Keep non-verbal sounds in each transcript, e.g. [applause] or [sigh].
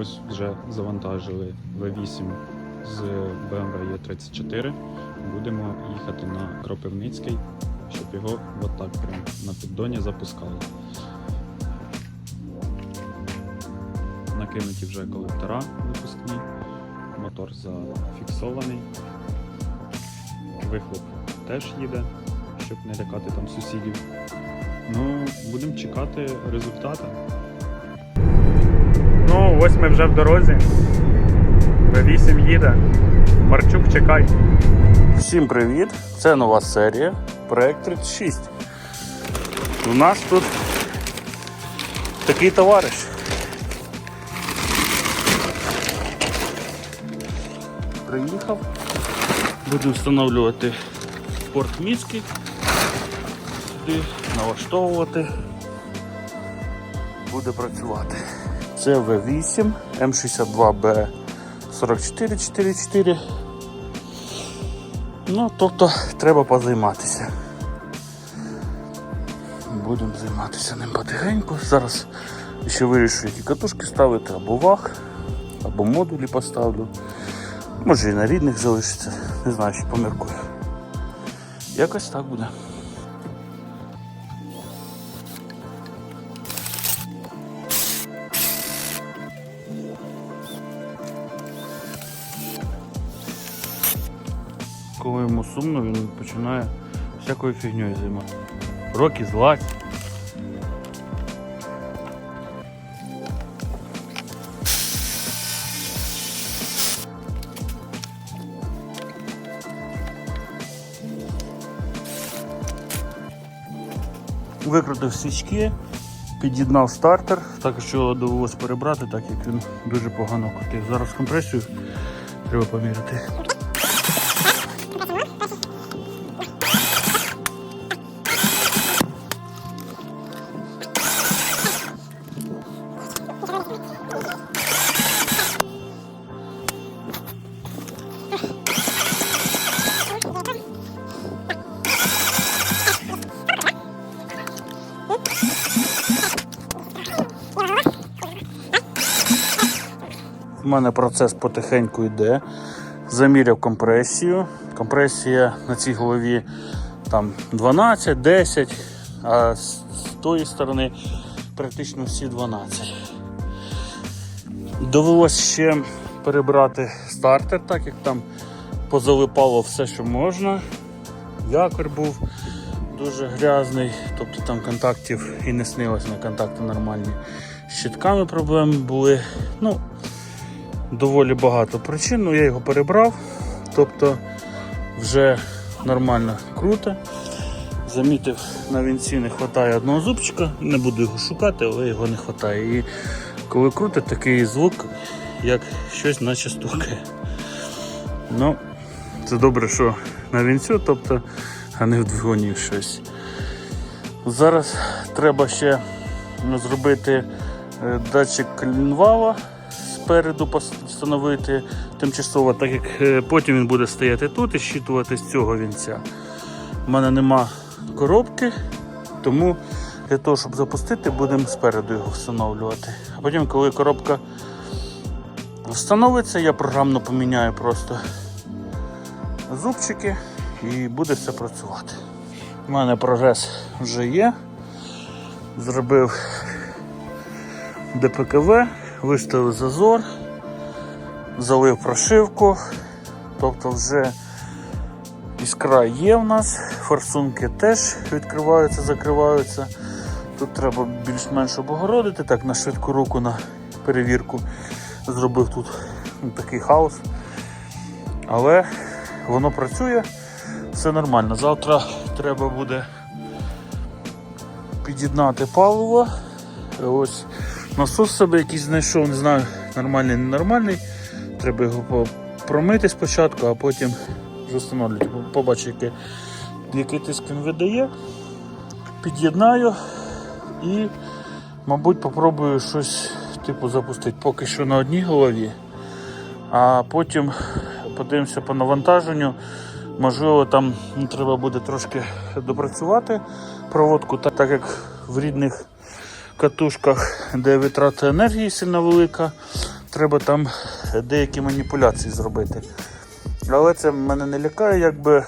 Ось вже завантажили V8 з BMW E34. Будемо їхати на Кропивницький, щоб його отак прям на піддоні запускали. Накинуті вже колектора випускні, мотор зафіксований, вихлоп теж їде, щоб не лякати там сусідів. Ну, будемо чекати результати. Ось ми вже в дорозі. В8 їде. Марчук, чекай. Всім привіт! Це нова серія, проект 36. У нас тут такий товариш. Приїхав. Будемо встановлювати спорт міський. Сюди налаштовувати. Буде працювати. Це V8 М62B 4444. Ну, тобто треба позайматися. Будемо займатися ним потихеньку. Зараз ще вирішу, які катушки ставити, або ваг, або модулі поставлю. Може і на рідних залишиться, не знаю, ще поміркую. Якось так буде. Коли йому сумно, він починає всякою фігньою займатися. Роки злазь. Викрутив свічки, під'єднав стартер, також його довелося перебрати, так як він дуже погано крутив. Зараз компресію треба поміряти. У мене процес потихеньку йде. Заміряв компресію. Компресія на цій голові там 12, 10, а з тої сторони практично всі 12. Довелося ще перебрати стартер, так як там позалипало все, що можна. Якор був дуже грязний, тобто там контактів і не снилось на контакти нормальні. З щитками проблеми були. Ну, доволі багато причин, ну я його перебрав, тобто вже нормально круто. Замітив, на вінці не вистачає одного зубчика, не буду його шукати, але його не вистачає. І коли крутить, такий звук, як щось наче стукає. Ну, це добре, що на вінцю, тобто, а не в двигуні щось. Зараз треба ще зробити е, датчик клінвала спереду встановити тимчасово, так як е, потім він буде стояти тут і щитувати з цього вінця. У мене нема коробки, тому для того, щоб запустити, будемо спереду його встановлювати. А потім, коли коробка встановиться, я програмно поміняю просто зубчики і буде все працювати. У мене прогрес вже є. Зробив ДПКВ, виставив зазор, залив прошивку, тобто вже іскра є в нас, форсунки теж відкриваються, закриваються. Тут треба більш-менш обгородити, так на швидку руку на перевірку зробив тут такий хаос. Але воно працює, все нормально. Завтра треба буде під'єднати паливо. Ось насос себе якийсь знайшов, не знаю, нормальний, ненормальний. Треба його промити спочатку, а потім встановлювати. Побачу, який, який тиск він видає. Під'єднаю і, мабуть, попробую щось типу запустити. Поки що на одній голові, а потім подивимося по навантаженню. Можливо, там треба буде трошки допрацювати проводку, так як в рідних катушках, де витрата енергії сильно велика, треба там деякі маніпуляції зробити. Але це мене не лякає, якби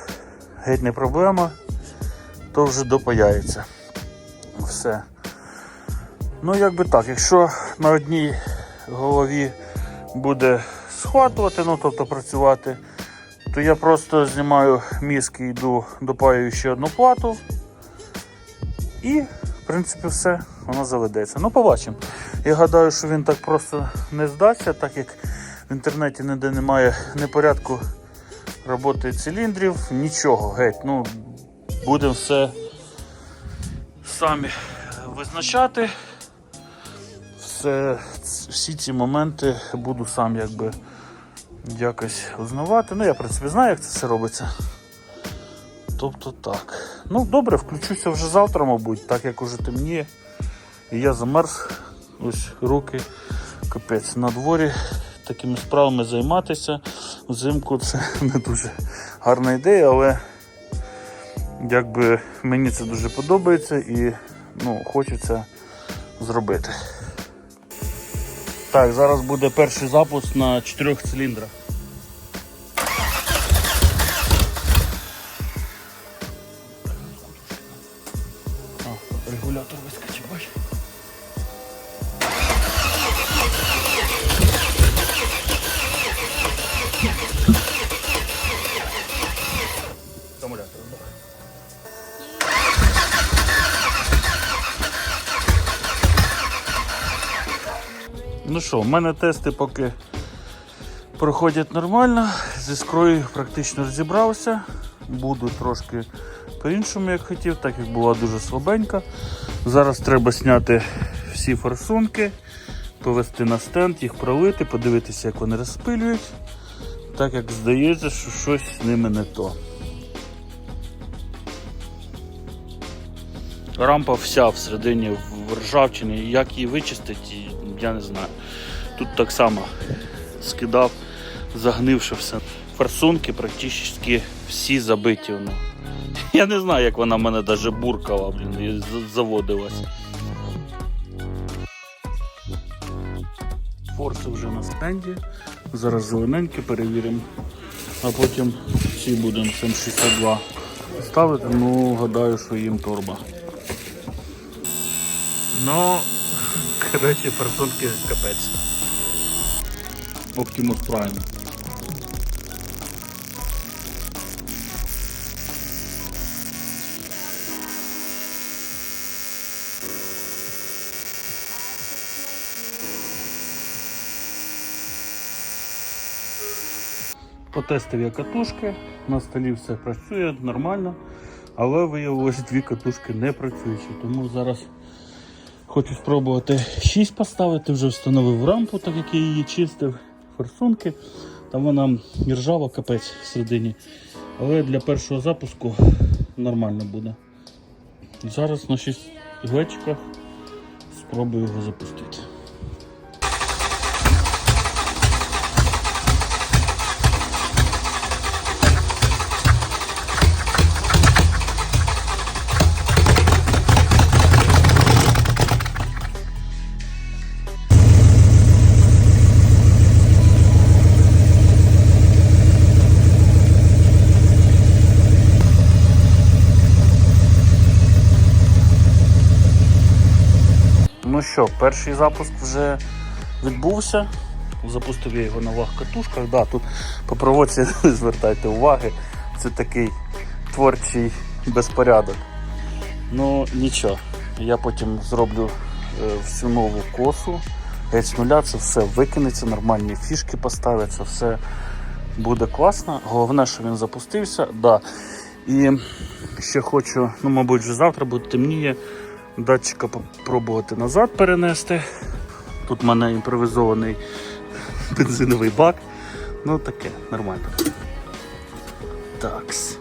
геть не проблема, то вже допаяється. Все. Ну, якби так, якщо на одній голові буде схватувати, ну тобто працювати, то я просто знімаю мізки, йду, допаюю ще одну плату. І, в принципі, все, воно заведеться. Ну, побачимо. Я гадаю, що він так просто не здасться, так як в інтернеті ніде немає ні порядку роботи циліндрів, нічого, геть. Ну, будемо все самі визначати. Все, всі ці моменти буду сам якби якось узнавати. Ну, я, в принципі, знаю, як це все робиться. Тобто так. Ну, добре, включуся вже завтра, мабуть, так як уже темніє. І я замерз. Ось руки, капець на дворі. Такими справами займатися взимку це [laughs] не дуже гарна ідея, але якби мені це дуже подобається і ну, хочеться зробити. Так, зараз буде перший запуск на чотирьох циліндрах. Ну що, в мене тести поки проходять нормально. З іскрою практично розібрався. Буду трошки по-іншому, як хотів, так як була дуже слабенька. Зараз треба зняти всі форсунки, повести на стенд, їх пролити, подивитися, як вони розпилюють. Так як здається, що щось з ними не то. Рампа вся всередині в ржавчині. Як її вичистити, я не знаю. Тут так само скидав, загнивши все. Форсунки практично всі забиті. Воно. [laughs] Я не знаю, як вона в мене навіть буркала, блін, і заводилась. Форси вже на стенді. Зараз зелененькі перевіримо. А потім ці будемо 762 ставити. Ну, гадаю, що їм торба. Ну, коротше, форсунки капець. Optimus Prime. Потестив я катушки, на столі все працює нормально, але виявилось дві катушки не працюючі. Тому зараз хочу спробувати 6 поставити, вже встановив рампу, так як я її чистив, форсунки. Там вона ржава капець всередині. Але для першого запуску нормально буде. Зараз на 6 глечиках спробую його запустити. Ну що, перший запуск вже відбувся. Запустив я його на ваг катушках. Да, тут по проводці [laughs] звертайте уваги. Це такий творчий безпорядок. Ну нічого, я потім зроблю е, всю нову косу. Геть нуля це все викинеться, нормальні фішки поставляться, все буде класно. Головне, що він запустився. Да. І ще хочу, ну, мабуть, вже завтра буде темніє датчика попробувати назад перенести. Тут в мене імпровізований бензиновий бак. Ну таке, нормально. Такс.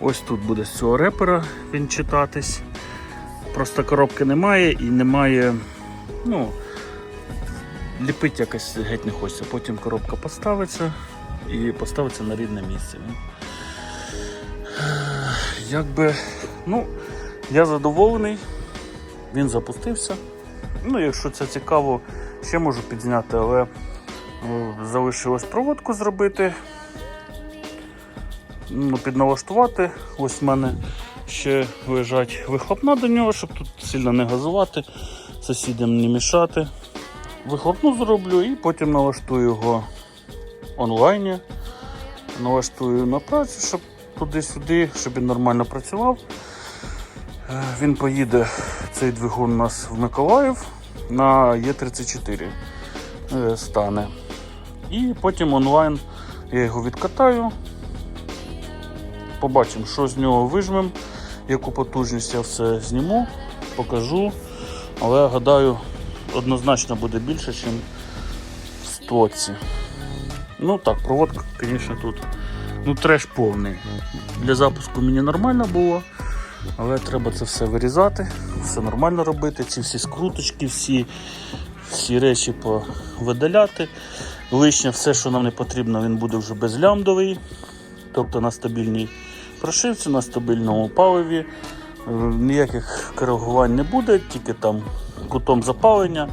Ось тут буде з цього репера він читатись. Просто коробки немає і немає. Ну, ліпить якось геть не хочеться. Потім коробка поставиться і поставиться на рідне місце. Якби, ну, я задоволений, він запустився. Ну, якщо це цікаво Ще можу підзняти, але е, залишилось проводку зробити. Ну, підналаштувати. Ось в мене ще лежать вихлопна до нього, щоб тут сильно не газувати, сусідям не мішати. Вихлопну зроблю і потім налаштую його онлайні. Налаштую на працю, щоб туди-сюди, щоб він нормально працював. Е, Він поїде, цей двигун у нас в Миколаїв на Е34 е, стане. І потім онлайн я його відкатаю. Побачимо, що з нього вижмемо, яку потужність я все зніму, покажу. Але гадаю, однозначно буде більше, ніж в стоці. Ну так, проводка, звісно, тут. Ну, треш повний. Для запуску мені нормально було, але треба це все вирізати, все нормально робити. Ці всі скруточки, всі, всі речі повидаляти. Лишнє все, що нам не потрібно, він буде вже безлямдовий, тобто на стабільній прошивці, на стабільному паливі. Е, Ніяких коригувань не буде, тільки там кутом запалення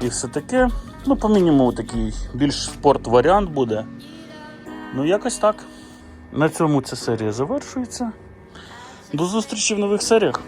і все таке. Ну, по мінімуму такий більш спорт варіант буде. Ну, якось так. На цьому ця серія завершується. До зустрічі в нових серіях.